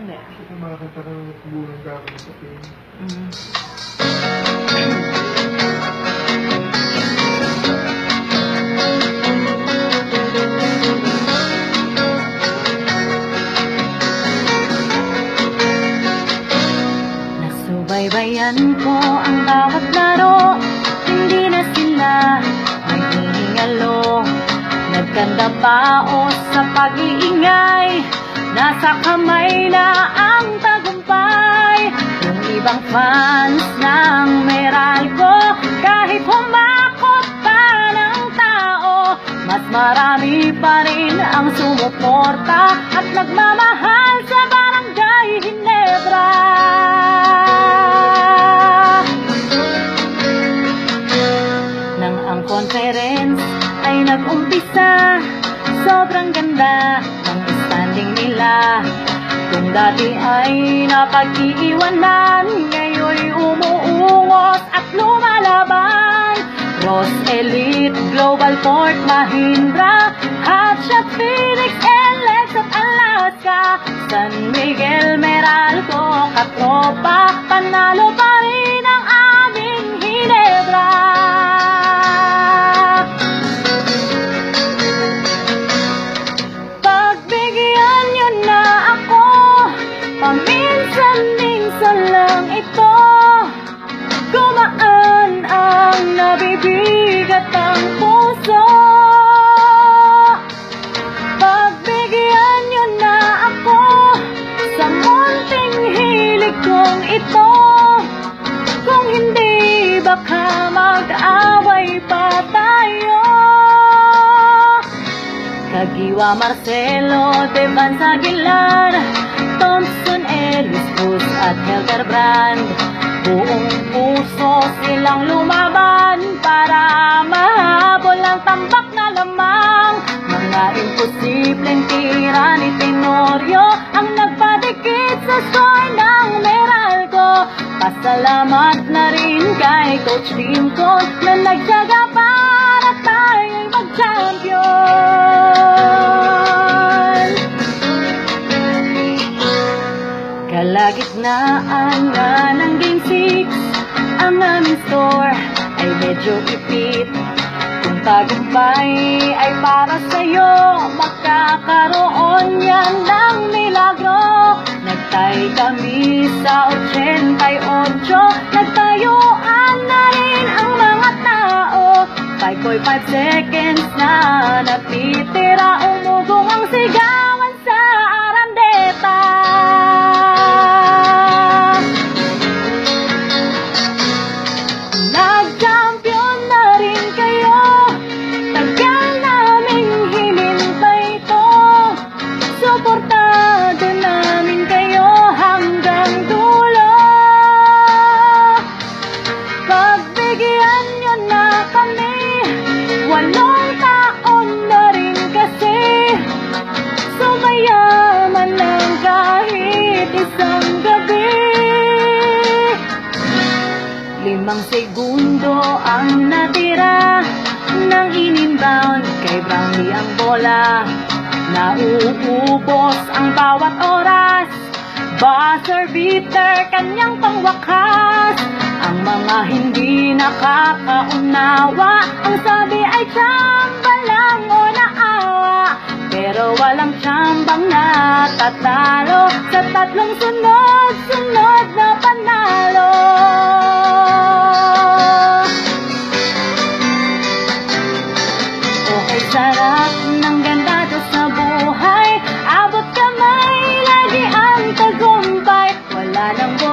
Hindi. Makakita ka ng bulang gamit sa pin. Mm. Nasubaybayan ko ang bawat laro Hindi na sila naghihingalo Nagkanda pao sa pag-iingay Nasa kamay na ang tagumpay. Yung ibang fans ng Meralco Kahit humakot pa ng tao Mas marami pa rin ang sumuporta At nagmamahal sa Barangay Ginebra Nang ang conference ay nag-umpisa Sobrang ganda standing nila Kung dati ay napag-iiwanan Ngayon umuungos at lumalaban. Ross Elite, Global Port, Mahindra Hotshot, Phoenix, LX at Alaska San Miguel, Meralco, nabibigat ang puso. Pagbigyan niyo na ako Sa munting hilig kong ito. Kung hindi baka mag-away pa tayo. Kagiwa Marcelo, Devan Aguilar Thompson, Ellis Cruz at Helter Brand. Buong puso silang lumaban Para mahabol ang tambak na lamang. Mga imposibleng tira ni Tenorio Ang nagpadikit sa score ng Meralco. Pasalamat na rin kay Coach Lincoln Na nagtyaga para tayo'y mag-champion. Kalagitnaan na ng Game 6 Ang aming store ay medyo ipit. Kung tagumpay ay para sa'yo Magkakaroon yan ng milagro. Nagtay kami sa 88 Nagtayuan na rin ang mga tao. 5.5 seconds na natitira Umugong ang sigawan Limang segundo ang natira. Nang in-inbound kay Brownie ang bola. Nauubos ang bawat oras. Buzzer beater, kanyang pangwakas. Ang mga hindi nakakaunawa Ang sabi ay tsamba lang o naawa Pero walang tsambang natatalo Sarap ng ganado sa buhay. Abot kamay, lagi ang tagumpay. Wala nang buhay